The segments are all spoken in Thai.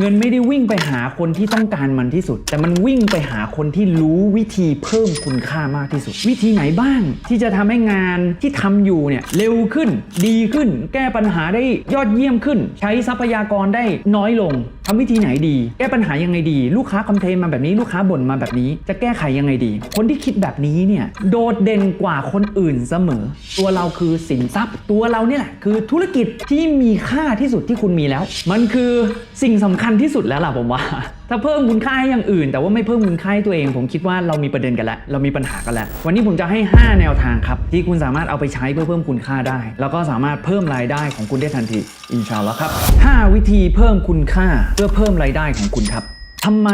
เงินไม่ได้วิ่งไปหาคนที่ต้องการมันที่สุด แต่มันวิ่งไปหาคนที่รู้วิธีเพิ่มคุณค่ามากที่สุด วิธีไหนบ้าง ที่จะทำให้งานที่ทำอยู่เนี่ยเร็วขึ้น ดีขึ้น แก้ปัญหาได้ยอดเยี่ยมขึ้น ใช้ทรัพยากรได้น้อยลงทำวิธีไหนดี แก้ปัญหายังไงดี ลูกค้าคอมเพลนมาแบบนี้ลูกค้าบ่นมาแบบนี้ จะแก้ไขยังไงดี คนที่คิดแบบนี้เนี่ยโดดเด่นกว่าคนอื่นเสมอ ตัวเราคือสินทรัพย์ ตัวเราเนี่ยแหละคือธุรกิจที่มีค่าที่สุดที่คุณมีแล้ว มันคือสิ่งสำคัญคัญที่สุดแล้วล่ะผมว่า ถ้าเพิ่มคุณค่าให้อย่างอื่น แต่ว่าไม่เพิ่มคุณค่าให้ตัวเอง ผมคิดว่าเรามีประเด็นกันแล้ว เรามีปัญหากันแล้ว วันนี้ผมจะให้ 5 แนวทางครับ ที่คุณสามารถเอาไปใช้เพื่อเพิ่มคุณค่าได้ แล้วก็สามารถเพิ่มรายได้ของคุณได้ทันที อินชาอัลลอฮ์ครับ 5 วิธีเพิ่มคุณค่าเพื่อเพิ่มรายได้ของคุณครับ ทำไม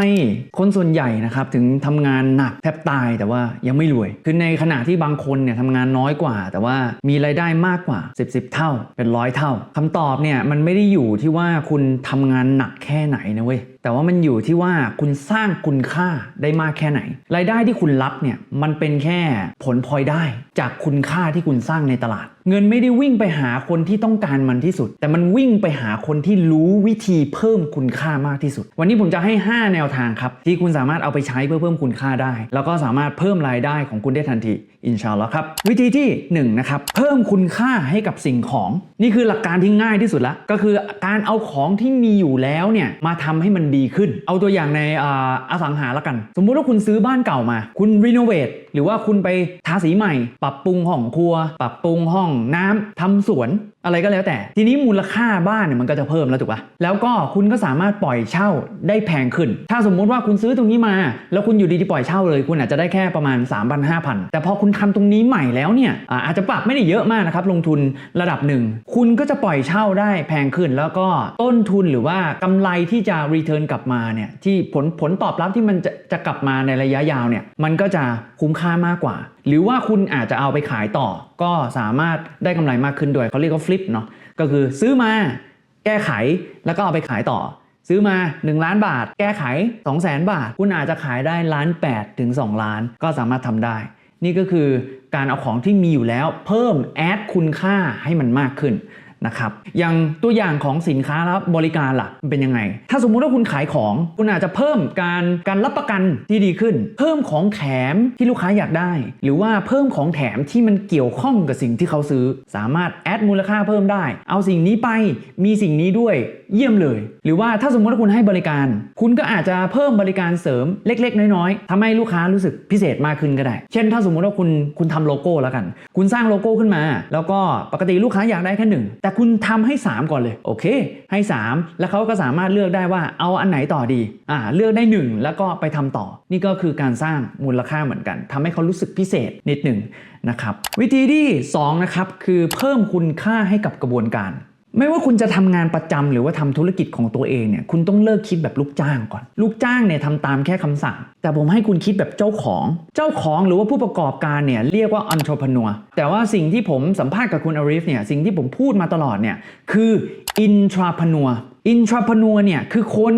คนส่วนใหญ่นะครับถึงทำงานหนักแทบตายแต่ว่ายังไม่รวย คือในขณะที่บางคนเนี่ยทำงานน้อยกว่า แต่ว่ามีรายได้มากกว่า 10บสเท่าเป็นร้อยเท่าคำตอบเนี่ยมันไม่ได้อยู่ที่ว่าคุณทำงานหนักแค่ไหนนะเว้ยแต่ว่ามันอยู่ที่ว่าคุณสร้างคุณค่าได้มากแค่ไหน รายได้ที่คุณรับเนี่ยมันเป็นแค่ผลพลอยได้ จากคุณค่าที่คุณสร้างในตลาด เงินไม่ได้วิ่งไปหาคนที่ต้องการมันที่สุด แต่มันวิ่งไปหาคนที่รู้วิธีเพิ่มคุณค่ามากที่สุด วันนี้ผมจะให้ 5 แนวทางครับ ที่คุณสามารถเอาไปใช้เพื่อเพิ่มคุณค่าได้ แล้วก็สามารถเพิ่มรายได้ของคุณได้ทันทีอินชาอัลลอฮ์ครับ วิธีที่1นะครับเพิ่มคุณค่าให้กับสิ่งของ นี่คือหลักการที่ง่ายที่สุดละก็คือการเอาของที่มีอยู่แล้วเนี่ยมาทำให้มันดีขึ้น เอาตัวอย่างในอ่าอสังหาละกัน สมมุติว่าคุณซื้อบ้านเก่ามา คุณรีโนเวทหรือว่าคุณไปทาสีใหม่ ปรับปรุงห้องครัว ปรับปรุงห้องน้ำทำสวนอะไรก็แล้วแต่ ทีนี้มูลค่าบ้านเนี่ยมันก็จะเพิ่มแล้วถูกปะแล้วก็คุณก็สามารถปล่อยเช่าได้แพงขึ้น ถ้าสมมุติว่าคุณซื้อตรงนี้มา แล้วคุณอยู่ดีๆปล่อยเช่าเลย คุณอาจจะได้แค่ประมาณ 3 0 0 0 5,000 แต่พอคุณทำตรงนี้ใหม่แล้วเนี่ยอาจจะปรับไม่ได้เยอะมากนะครับลงทุนระดับหนึ่งคุณก็จะปล่อยเช่าได้แพงขึ้น แล้วก็ต้นทุนหรือว่ากำไรที่จะรีเทิร์นกลับมาเนี่ยที่ผลผลตอบรับที่มันจะจะกลับมาในระยะยาวเนี่ยมันก็จะคุ้มค่ามากกว่า หรือว่าคุณอาจจะเอาไปขายต่อ ก็สามารถได้กำไรมากขึ้นด้วยเขาเรียกว่าฟลิปเนาะก็คือซื้อมาแก้ไขแล้วก็เอาไปขายต่อ ซื้อมา 1 ล้านบาท แก้ไข 2 0 0แสนบาท คุณอาจจะขายได้ล้าน8ถึง2ล้านก็สามารถทำได้ นี่ก็คือการเอาของที่มีอยู่แล้วเพิ่มแอดคุณค่าให้มันมากขึ้น นะครับอย่างตัวอย่างของสินค้าและบริการล่ะมันเป็นยังไง ถ้าสมมุติว่าคุณขายของ คุณอาจจะเพิ่มการการรับประกันที่ดีขึ้น เพิ่มของแถมที่ลูกค้าอยากได้ หรือว่าเพิ่มของแถมที่มันเกี่ยวข้องกับสิ่งที่เขาซื้อ สามารถแอดมูลค่าเพิ่มได้ เอาสิ่งนี้ไปมีสิ่งนี้ด้วย เยี่ยมเลย หรือว่าถ้าสมมติว่าคุณให้บริการ คุณก็อาจจะเพิ่มบริการเสริมเล็ก ๆ น้อยๆทำให้ลูกค้ารู้สึกพิเศษมากขึ้นก็ได้ เช่น ถ้าสมมติว่าคุณคุณทำโลโก้แล้วกัน คุณสร้างโลโก้ขึ้นมา แล้วก็ปกติลูกค้าอยากได้แค่หนึ่งแต่คุณทำให้ 3 ก่อนเลย โอเค ให้ 3 แล้วเขาก็สามารถเลือกได้ว่าเอาอันไหนต่อดีอ่าเลือกได้ 1 แล้วก็ไปทำต่อ นี่ก็คือการสร้างมูลค่าเหมือนกันทำให้เขารู้สึกพิเศษนิดหนึ่งนะครับวิธีที่2นะครับคือเพิ่มคุณค่าให้กับกระบวนการ ไม่ว่าคุณจะทำงานประจำหรือว่าทำธุรกิจของตัวเองเนี่ยคุณต้องเลิกคิดแบบลูกจ้างก่อน ลูกจ้างเนี่ยทำตามแค่คำสั่ง แต่ผมให้คุณคิดแบบเจ้าของ เจ้าของหรือว่าผู้ประกอบการเนี่ยเรียกว่าอันทรพนัวแต่ว่าสิ่งที่ผมสัมภาษณ์กับคุณอาริฟเนี่ยสิ่งที่ผมพูดมาตลอดเนี่ยคืออินทรพนัวอินทรพนัวเนี่ยคือคน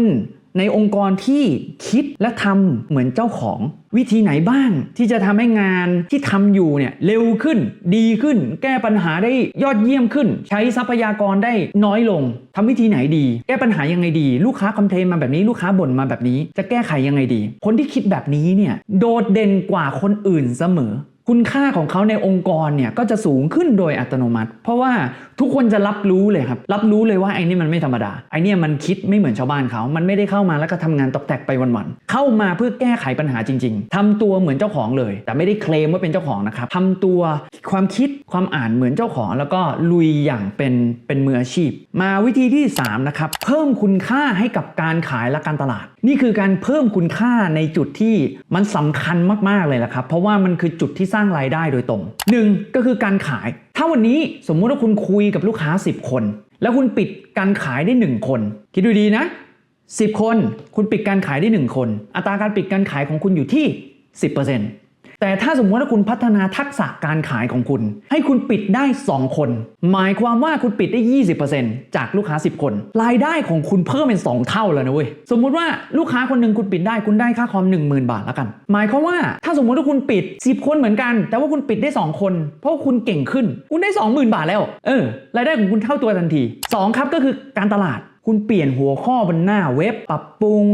ในองค์กรที่คิดและทำเหมือนเจ้าของ วิธีไหนบ้างที่จะทำให้งานที่ทำอยู่เนี่ยเร็วขึ้น ดีขึ้น แก้ปัญหาได้ยอดเยี่ยมขึ้น ใช้ทรัพยากรได้น้อยลงทำวิธีไหนดี แก้ปัญหายังไงดี ลูกค้าคอมเพลนมาแบบนี้ลูกค้าบ่นมาแบบนี้ จะแก้ไขยังไงดี คนที่คิดแบบนี้เนี่ยโดดเด่นกว่าคนอื่นเสมอ คุณค่าของเขาในองค์กรเนี่ยก็จะสูงขึ้นโดยอัตโนมัติ เพราะว่าทุกคนจะรับรู้เลยครับ รับรู้เลยว่าไอ้นี่มันไม่ธรรมดา ไอ้นี่มันคิดไม่เหมือนชาวบ้านเขา มันไม่ได้เข้ามาแล้วก็ทำงานตอกแตกไปวันๆ เข้ามาเพื่อแก้ไขปัญหาจริง ๆทำตัวเหมือนเจ้าของเลย แต่ไม่ได้เคลมว่าเป็นเจ้าของนะครับทำตัวความคิดความอ่านเหมือนเจ้าของ แล้วก็ลุยอย่างเป็นเป็นมืออาชีพ มาวิธีที่สามนะครับเพิ่มคุณค่าให้กับการขายและการตลาด นี่คือการเพิ่มคุณค่าในจุดที่มันสำคัญมากๆเลยละครับ เพราะว่ามันคือจุดที่สร้างรายได้โดยตรงหนึ่งก็คือการขาย ถ้าวันนี้สมมุติว่าคุณคุยกับลูกค้า 10 คน แล้วคุณปิดการขายได้ 1 คน คิดดูดีนะ 10 คน คุณปิดการขายได้ 1 คน อัตราการปิดการขายของคุณอยู่ที่ 10% แต่ถ้าสมมติว่าคุณพัฒนาทักษะการขายของคุณ ให้คุณปิดได้ 2 คน หมายความว่าคุณปิดได้ 20%จากลูกค้า 10 คน รายได้ของคุณเพิ่มเป็น 2 เท่าแล้วนะเว้ยสมมุติว่าลูกค้าคนหนึ่งคุณปิดได้คุณได้ค่าคอม 10,000 บาทแล้วกัน หมายความว่าถ้าสมมุติว่าคุณปิด 10 คนเหมือนกัน แต่ว่าคุณปิดได้ 2 คน เพราะคุณเก่งขึ้น คุณได้ 20,000 บาทแล้ว เออรายได้ของคุณเท่าตัวทันที 2 ครับก็คือการตลาด คุณเปลี่ยนหัวข้อบนหน้าเว็บ ปรับปรุง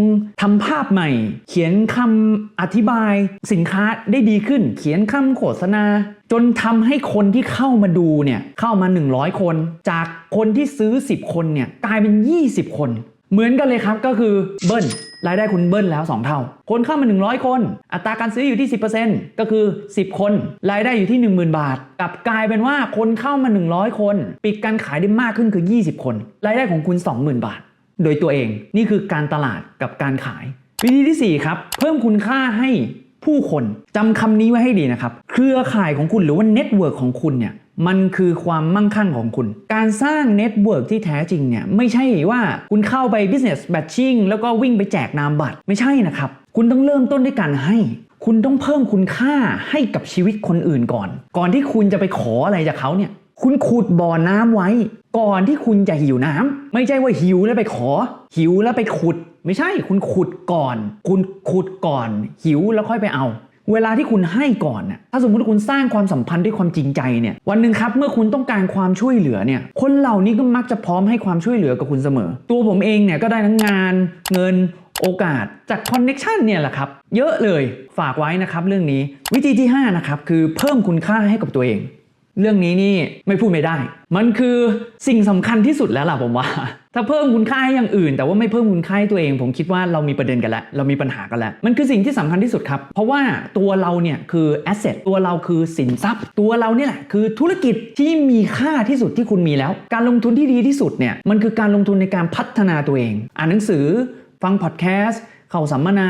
ทำภาพใหม่ เขียนคำอธิบายสินค้าได้ดีขึ้น เขียนคำโฆษณา จนทำให้คนที่เข้ามาดูเนี่ยเข้ามา 100 คน จากคนที่ซื้อ 10 คนเนี่ยกลายเป็น 20 คน เหมือนกันเลยครับก็คือเบิ้ล รายได้คุณเบิ้ลแล้ว 2 เท่า คนเข้ามา 100 คน อัตราการซื้ออยู่ที่ 10%ก็คือ 10 คน รายได้อยู่ที่ 10,000 บาท กับกลายเป็นว่าคนเข้ามา 100 คน ปิดการขายได้มากขึ้นคือ 20 คน รายได้ของคุณ 20,000 บาท โดยตัวเองนี่คือการตลาดกับการขาย วิธีที่ 4 ครับ เพิ่มคุณค่าให้ผู้คนจำคำนี้ไว้ให้ดีนะครับ เครือข่ายของคุณหรือว่าเน็ตเวิร์กของคุณเนี่ย มันคือความมั่งคั่งของคุณ การสร้างเน็ตเวิร์กที่แท้จริงเนี่ยไม่ใช่ว่าคุณเข้าไป business matching แล้วก็วิ่งไปแจกนามบัตรไม่ใช่นะครับ คุณต้องเริ่มต้นด้วยการให้ คุณต้องเพิ่มคุณค่าให้กับชีวิตคนอื่นก่อน ก่อนที่คุณจะไปขออะไรจากเขาเนี่ยคุณขุดบ่อน้ำไว้ ก่อนที่คุณจะหิวน้ำไม่ใช่ว่าหิวแล้วไปขอ หิวแล้วไปขุด ไม่ใช่คุณขุดก่อน คุณขุดก่อน หิวแล้วค่อยไปเอา เวลาที่คุณให้ก่อนน่ะถ้าสมมติคุณสร้างความสัมพันธ์ด้วยความจริงใจเนี่ยวันหนึ่งครับเมื่อคุณต้องการความช่วยเหลือเนี่ยคนเหล่านี้ก็มักจะพร้อมให้ความช่วยเหลือกับคุณเสมอ ตัวผมเองเนี่ยก็ได้ทั้งงาน เงินโอกาสจากคอนเน็ชันเนี่ยแหละครับ เยอะเลยฝากไว้นะครับเรื่องนี้วิธีที่ห้านะครับคือเพิ่มคุณค่าให้กับตัวเอง เรื่องนี้นี่ไม่พูดไม่ได้ มันคือสิ่งสำคัญที่สุดแล้วล่ะผมว่า ถ้าเพิ่มคุณค่าให้อย่างอื่น แต่ว่าไม่เพิ่มคุณค่าให้ตัวเอง ผมคิดว่าเรามีประเด็นกันแล้ว เรามีปัญหากันแล้ว มันคือสิ่งที่สำคัญที่สุดครับ เพราะว่าตัวเราเนี่ยคือแอสเซท ตัวเราคือสินทรัพย์ ตัวเราเนี่ยแหละคือธุรกิจที่มีค่าที่สุดที่คุณมีแล้ว การลงทุนที่ดีที่สุดเนี่ย มันคือการลงทุนในการพัฒนาตัวเอง อ่านหนังสือ ฟังพอดแคสต์ เข้าสัมมนา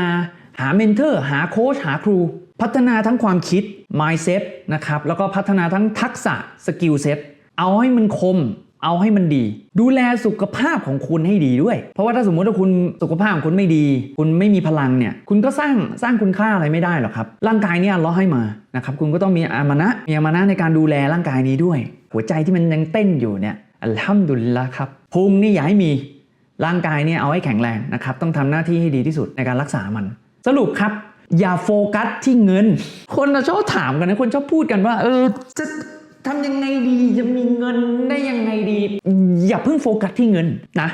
หาเมนเทอร์ หาโค้ช หาครู พัฒนาทั้งความคิด mindset นะครับแล้วก็พัฒนาทั้งทักษะ skill set เอาให้มันคม เอาให้มันดี ดูแลสุขภาพของคุณให้ดีด้วย เพราะว่าถ้าสมมติว่าคุณสุขภาพของคุณไม่ดี คุณไม่มีพลังเนี่ย คุณก็สร้างสร้างคุณค่าอะไรไม่ได้หรอกครับ ร่างกายเนี่ยเราให้มานะครับคุณก็ต้องมีอามานะมีอามานะในการดูแลร่างกายนี้ด้วย หัวใจที่มันยังเต้นอยู่เนี่ยอัลฮัมดุลิลละครับพุงนี่อย่าให้มีร่างกายเนี่ยเอาให้แข็งแรงนะครับต้องทำหน้าที่ให้ดีที่สุดในการรักษามัน สรุปครับ อย่าโฟกัสที่เงิน คนชอบถามกันนะคนชอบพูดกันว่า เออจะทำยังไงดีจะมีเงินได้ยังไงดี อย่าเพิ่งโฟกัสที่เงินนะ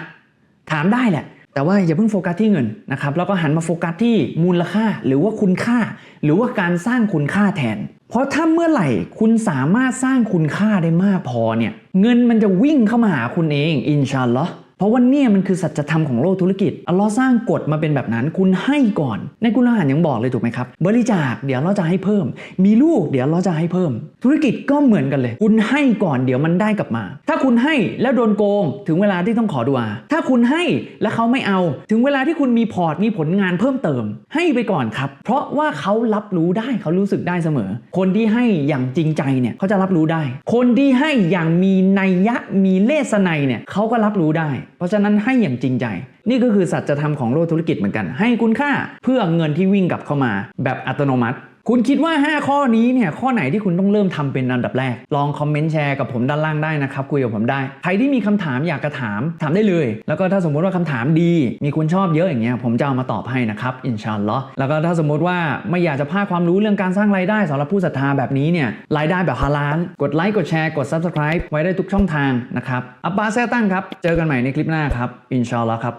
ถามได้แหละ แต่ว่าอย่าเพิ่งโฟกัสที่เงินนะครับแล้วก็หันมาโฟกัสที่มูลค่าหรือว่าคุณค่า หรือว่าการสร้างคุณค่าแทน เพราะถ้าเมื่อไหร่คุณสามารถสร้างคุณค่าได้มากพอเนี่ย เงินมันจะวิ่งเข้ามาหาคุณเองอินชาอัลลอฮ์ เพราะว่าเนี่ยมันคือสัจธรรมของโลกธุรกิจอัลลอฮ์สร้างกฎมาเป็นแบบนั้น คุณให้ก่อน ในกุรอานยังบอกเลยถูกไหมครับ บริจาคเดี๋ยวเราจะให้เพิ่ม มีลูกเดี๋ยวเราจะให้เพิ่ม ธุรกิจก็เหมือนกันเลย คุณให้ก่อนเดี๋ยวมันได้กลับมา ถ้าคุณให้แล้วโดนโกง ถึงเวลาที่ต้องขอดุอาถ้าคุณให้แล้วเขาไม่เอา ถึงเวลาที่คุณมีพอร์ตมีผลงานเพิ่มเติม ให้ไปก่อนครับ เพราะว่าเขารับรู้ได้เขารู้สึกได้เสมอ คนที่ให้อย่างจริงใจเนี่ยเขาจะรับรู้ได้ คนที่ให้อย่างมีนัยยะมีเลสไนเนี่ยเขาก็รับรู้ได้เพราะฉะนั้นให้อย่างจริงใจ นี่ก็คือสัจธรรมของโลกธุรกิจเหมือนกัน ให้คุณค่าเพื่อเงินที่วิ่งกลับเข้ามาแบบอัตโนมัติ คุณคิดว่า 5 ข้อนี้เนี่ยข้อไหนที่คุณต้องเริ่มทำเป็นอันดับแรก ลองคอมเมนต์แชร์กับผมด้านล่างได้นะครับคุยกับผมได้ ใครที่มีคำถามอยากจะถามถามได้เลย แล้วก็ถ้าสมมุติว่าคำถามดี มีคุณชอบเยอะอย่างเงี้ยผมจะเอามาตอบให้นะครับอินชาอัลลอฮ์แล้วก็ถ้าสมมุติว่าไม่อยากจะพลาดความรู้เรื่องการสร้างรายได้สำหรับผู้ศรัทธาแบบนี้เนี่ยรายได้แบบฮาลาลกดไลค์กดแชร์กด subscribe ไว้ได้ทุกช่องทางนะครับอับบาแซตันครับเจอกันใหม่ในคลิปหน้าครับอินชาอัลลอฮ์ครับ